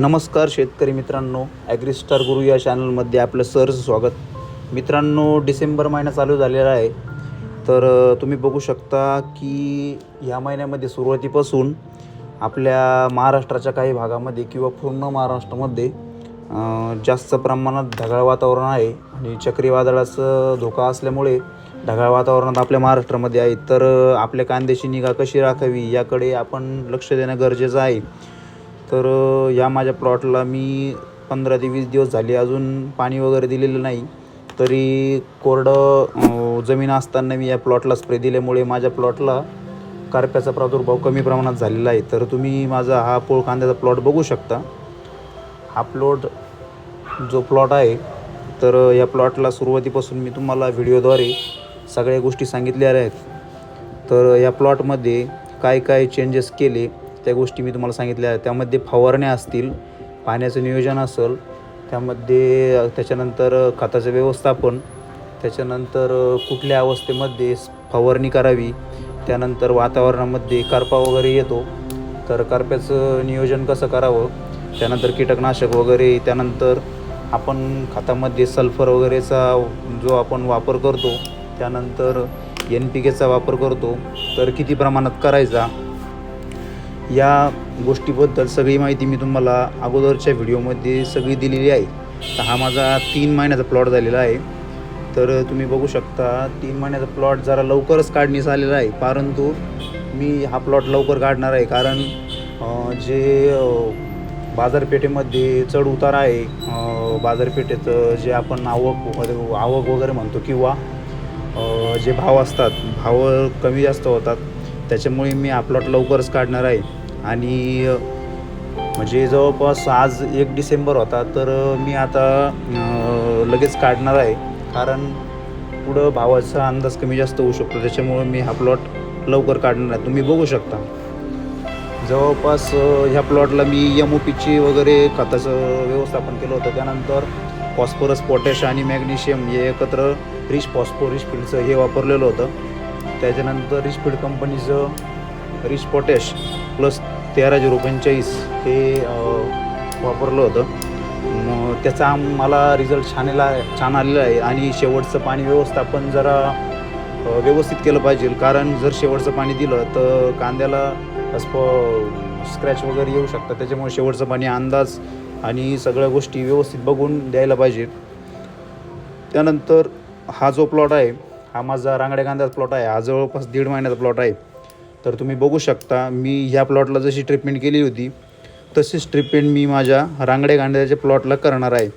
नमस्कार शेतकरी मित्रांनो ॲग्रिस्टार गुरु या चॅनलमध्ये आपलं सरचं स्वागत. मित्रांनो डिसेंबर महिना चालू झालेला आहे. तर तुम्ही बघू शकता की ह्या महिन्यामध्ये सुरुवातीपासून आपल्या महाराष्ट्राच्या काही भागामध्ये किंवा पूर्ण महाराष्ट्रामध्ये जास्त प्रमाणात ढगाळ वातावरण आहे आणि चक्रीवादळाचं धोका असल्यामुळे ढगाळ वातावरणात आपल्या महाराष्ट्रामध्ये आहे. तर आपल्या कांद्याची निगा कशी राखावी याकडे आपण लक्ष देणं गरजेचं आहे. तर या माझ्या प्लॉटला मी पंधरा ते वीस दिवस झाले. अजून पाणी वगैरे दिलेलं नाही. तरी कोरडं जमीन असताना मी या प्लॉटला स्प्रे दिल्यामुळे माझ्या प्लॉटला कारप्याचा प्रादुर्भाव कमी प्रमाणात झालेला आहे. तर तुम्ही माझा हा पोळ कांद्याचा प्लॉट बघू शकता. हा प्लॉट जो प्लॉट आहे तर या प्लॉटला सुरुवातीपासून मी तुम्हाला व्हिडिओद्वारे सगळ्या गोष्टी सांगितलेल्या आहेत. तर या प्लॉटमध्ये काय काय चेंजेस केले त्या गोष्टी मी तुम्हाला सांगितल्या. त्यामध्ये फवारण्या असतील पाण्याचं नियोजन असेल त्यामध्ये त्याच्यानंतर खताचं व्यवस्थापन त्याच्यानंतर कुठल्या अवस्थेमध्ये फवारणी करावी त्यानंतर वातावरणामध्ये करपा वगैरे येतो तर करप्याचं नियोजन कसं करावं त्यानंतर कीटकनाशक वगैरे त्यानंतर आपण खतामध्ये सल्फर वगैरेचा जो आपण वापर करतो त्यानंतर एन पी केचा वापर करतो तर किती प्रमाणात करायचा या गोष्टीबद्दल सगळी माहिती मी तुम्हाला अगोदरच्या व्हिडिओमध्ये सगळी दिलेली आहे. तर हा माझा तीन महिन्याचा प्लॉट झालेला आहे. तर तुम्ही बघू शकता तीन महिन्याचा प्लॉट जरा लवकरच काढणीस आलेला आहे. परंतु मी हा प्लॉट लवकर काढणार आहे. कारण जे बाजारपेठेमध्ये चढ उतार आहे बाजारपेठेचं जे आपण आवक आवक वगैरे म्हणतो किंवा जे भाव असतात भाव कमी जास्त होतात त्याच्यामुळे मी हा प्लॉट लवकरच काढणार आहे. आणि म्हणजे जवळपास आज एक डिसेंबर होता तर मी आता लगेच काढणार आहे. कारण पुढं भावाचा अंदाज कमी जास्त होऊ शकतो. त्याच्यामुळे मी हा प्लॉट लवकर काढणार आहे. तुम्ही बघू शकता. जवळपास ह्या प्लॉटला मी एम ओ पीची वगैरे खताचं व्यवस्थापन केलं होतं. त्यानंतर फॉस्फरस पोटॅश आणि मॅग्नेशियम हे एकत्र रिच फॉस्फो रिच फील्डचं हे वापरलेलं होतं. त्याच्यानंतर रिच फील्ड कंपनीचं रिच पोटॅश प्लस तेरा झिरो पंचेचाळीस हे वापरलं होतं. मग त्याचा आम्हाला मला रिझल्ट छान आला छान आलेला आहे. आणि शेवटचं पाणी व्यवस्थापन जरा व्यवस्थित केलं पाहिजे. कारण जर शेवटचं पाणी दिलं तर कांद्याला स्प स्क्रॅच वगैरे येऊ शकतात. त्याच्यामुळे शेवटचं पाणी अंदाज आणि सगळ्या गोष्टी व्यवस्थित बघून द्यायला पाहिजे. त्यानंतर हा जो प्लॉट आहे हा माझा रांगड्या कांद्याचा प्लॉट आहे. हा जवळपास दीड महिन्याचा प्लॉट आहे. तर तुम्ही बघू शकता मी ह्या प्लॉटला जशी ट्रीटमेंट केली होती तशीच ट्रीटमेंट मी माझ्या रांगड्या गांड्याच्या प्लॉटला करणार आहे.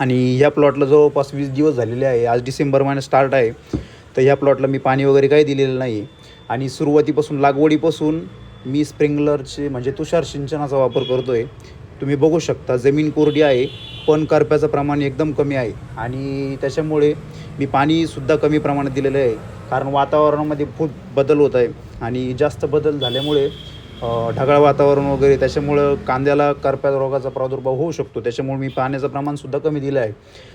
आणि ह्या प्लॉटला जवळपास वीस दिवस झालेले आहे. आज डिसेंबर महिना स्टार्ट आहे. तर ह्या प्लॉटला मी पाणी वगैरे काही दिलेलं नाही. आणि सुरुवातीपासून लागवडीपासून मी स्प्रिंकलरचे म्हणजे तुषार सिंचनाचा वापर करतो आहे तुम्ही बघू शकता जमीन कोरडी आहे. पण करप्याचं प्रमाण एकदम कमी आहे. आणि त्याच्यामुळे मी पाणीसुद्धा कमी प्रमाणात दिलेलं आहे. कारण वातावरणामध्ये खूप बदल होत आहे. आणि जास्त बदल झाल्यामुळे ढगाळ वातावरण वगैरे त्याच्यामुळं कांद्याला करप्या रोगाचा प्रादुर्भाव होऊ शकतो. त्याच्यामुळे मी पाण्याचं प्रमाणसुद्धा कमी दिलं आहे.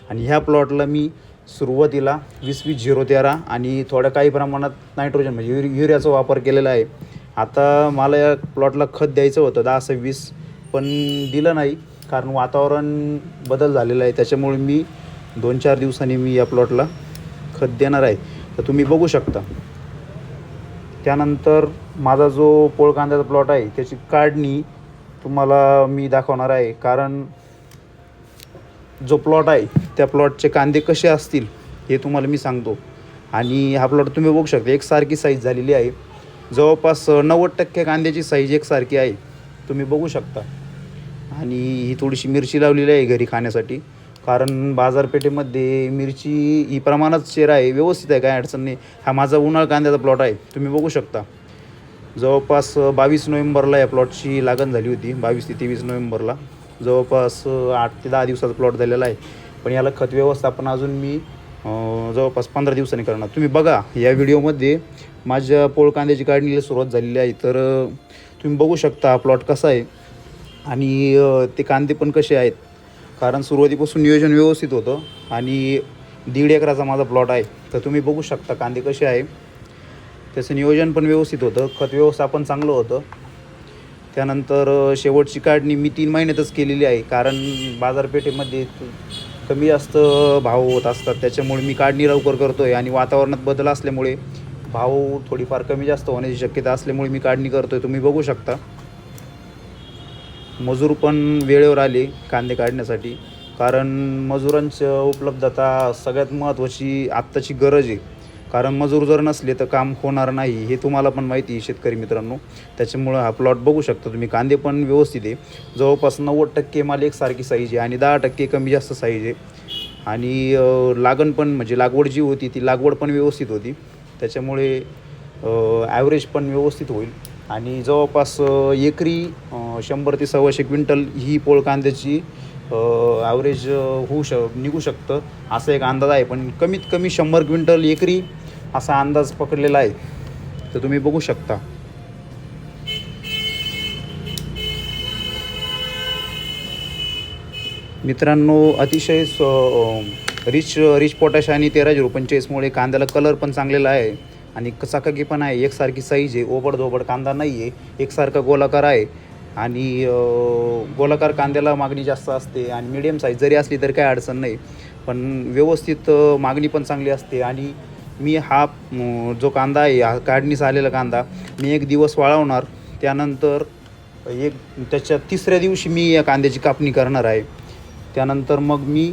आणि ह्या प्लॉटला मी सुरुवातीला वीस वीस झिरो तेरा आणि थोड्या काही प्रमाणात नायट्रोजन म्हणजे युरि युरियाचा वापर केलेला आहे. आता मला या प्लॉटला खत द्यायचं होतं दहा सव्वीस पण दिलं नाही. कारण वातावरण बदल झालेला आहे. त्याच्यामुळे मी दोन चार दिवसांनी मी या प्लॉटला खत देणार आहे. तर तुम्ही बघू शकता. त्यानंतर माझा जो पोळ कांद्याचा प्लॉट आहे त्याची काढणी तुम्हाला मी दाखवणार आहे. कारण जो प्लॉट आहे त्या प्लॉटचे कांदे कसे असतील हे तुम्हाला मी सांगतो. आणि हा प्लॉट तुम्ही बघू शकता एकसारखी साईज झालेली आहे. जवळपास नव्वद टक्के कांद्याची साईज एकसारखी आहे. तुम्ही बघू शकता. आणि ही थोडीशी मिरची लावलेली आहे घरी खाण्यासाठी. कारण बाजारपेठेमध्ये मिरची ही प्रमाणात शेर आहे व्यवस्थित आहे काय अडचण नाही. हा माझा उन्हाळ कांद्याचा प्लॉट आहे. तुम्ही बघू शकता. जवळपास बावीस नोव्हेंबरला या प्लॉटची लागण झाली होती बावीस ते तेवीस नोव्हेंबरला. जवळपास आठ ते दहा दिवसाचा प्लॉट झालेला आहे. पण याला खत व्यवस्थापन अजून मी जवळपास पंधरा दिवसांनी करणार. तुम्ही बघा या व्हिडिओमध्ये माझ्या पोळ कांद्याची काढणीला सुरुवात झालेली आहे. तर तुम्ही बघू शकता हा प्लॉट कसा आहे. आणि ते कांदे पण कसे आहेत? कारण सुरुवातीपासून नियोजन व्यवस्थित होतं आणि दीड एकराचा माझा प्लॉट आहे. तर तुम्ही बघू शकता कांदे कसे आहे. त्याचं नियोजन पण व्यवस्थित होतं. खत व्यवस्थापन चांगलं होतं. त्यानंतर शेवटची काढणी मी तीन महिन्यातच केलेली आहे. कारण बाजारपेठेमध्ये कमी जास्त भाव होत असतात. त्याच्यामुळे मी काढणी लवकर करतो आहे आणि वातावरणात बदल असल्यामुळे भाव थोडीफार कमी जास्त होण्याची शक्यता असल्यामुळे मी काढणी करतो आहे तुम्ही बघू शकता. मजूर पण वेळेवर आले कांदे काढण्यासाठी. कारण मजुरांचं उपलब्धता सगळ्यात महत्त्वाची आत्ताची गरज आहे. कारण मजूर जर नसले तर काम होणार नाही हे तुम्हाला पण माहिती आहे शेतकरी मित्रांनो. त्याच्यामुळं हा प्लॉट बघू शकता तुम्ही. कांदे पण व्यवस्थित आहे. जवळपास नव्वद टक्के माल एकसारखी साईज आहे आणि दहा टक्के कमी जास्त साईज आहे. आणि लागण पण म्हणजे लागवड जी होती ती लागवड पण व्यवस्थित होती. त्याच्यामुळे ॲव्हरेज पण व्यवस्थित होईल. आणि जवळपास एकरी शंभर ते सव्वाशे क्विंटल ही पोळ कांद्याची ॲव्हरेज होऊ श निघू शकतं. असा एक अंदाज आहे. पण कमीत कमी शंभर क्विंटल एकरी असा अंदाज पकडलेला आहे. तर तुम्ही बघू शकता. मित्रांनो अतिशय स- रिच रिच पोटॅश आणि तेरा झिरो पंचेचाळीसमुळे कांद्याला कलर पण चांगलेला आहे. आणि चकाकी पण आहे. एकसारखी साईज आहे. ओबड धोबड कांदा नाही आहे एकसारखा गोलाकार आहे. आणि गोलाकार कांद्याला मागणी जास्त असते आणि मिडियम साईज जरी असली तरी काही अडचण नाही. पण व्यवस्थित मागणी पण चांगली असते. आणि मी हा जो कांदा आहे हा काढणीस आलेला कांदा मी एक दिवस वाळवणार. त्यानंतर एक त्याच्या तिसऱ्या दिवशी मी या कांद्याची कापणी करणार आहे. त्यानंतर मग मी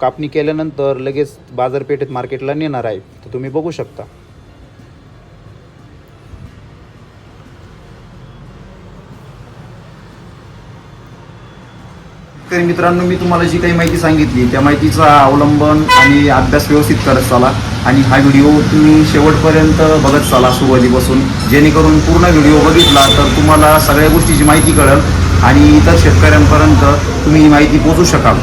कापणी केल्यानंतर लगेच बाजारपेठेत मार्केटला नेणार आहे. तर तुम्ही बघू शकता. तर मित्रांनो मी तुम्हाला जी काही माहिती सांगितली त्या माहितीचा अवलंबन आणि अभ्यास व्यवस्थित करत चाला. आणि हा व्हिडिओ तुम्ही शेवटपर्यंत बघत चाला सुरुवातीपासून. जेणेकरून पूर्ण व्हिडिओ बघितला तर तुम्हाला सगळ्या गोष्टीची माहिती कळेल आणि इतर शेतकऱ्यांपर्यंत तुम्ही ही माहिती पोचू शकाल.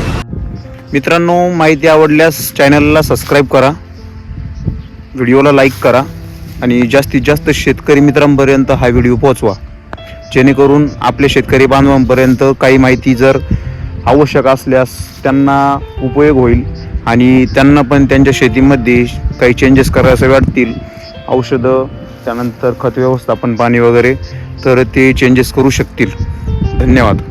मित्रांनो माहिती आवडल्यास चॅनलला सबस्क्राईब करा व्हिडिओला लाईक करा आणि जास्तीत जास्त शेतकरी मित्रांपर्यंत हा व्हिडिओ पोहोचवा. जेणेकरून आपल्या शेतकरी बांधवांपर्यंत काही माहिती जर आवश्यक असल्यास त्यांना उपयोग होईल आणि त्यांना पण त्यांच्या शेतीमध्ये काही चेंजेस करायचे वाटतील. औषधं त्यानंतर खत व्यवस्थापन पाणी वगैरे तर ते चेंजेस करू शकतील. धन्यवाद.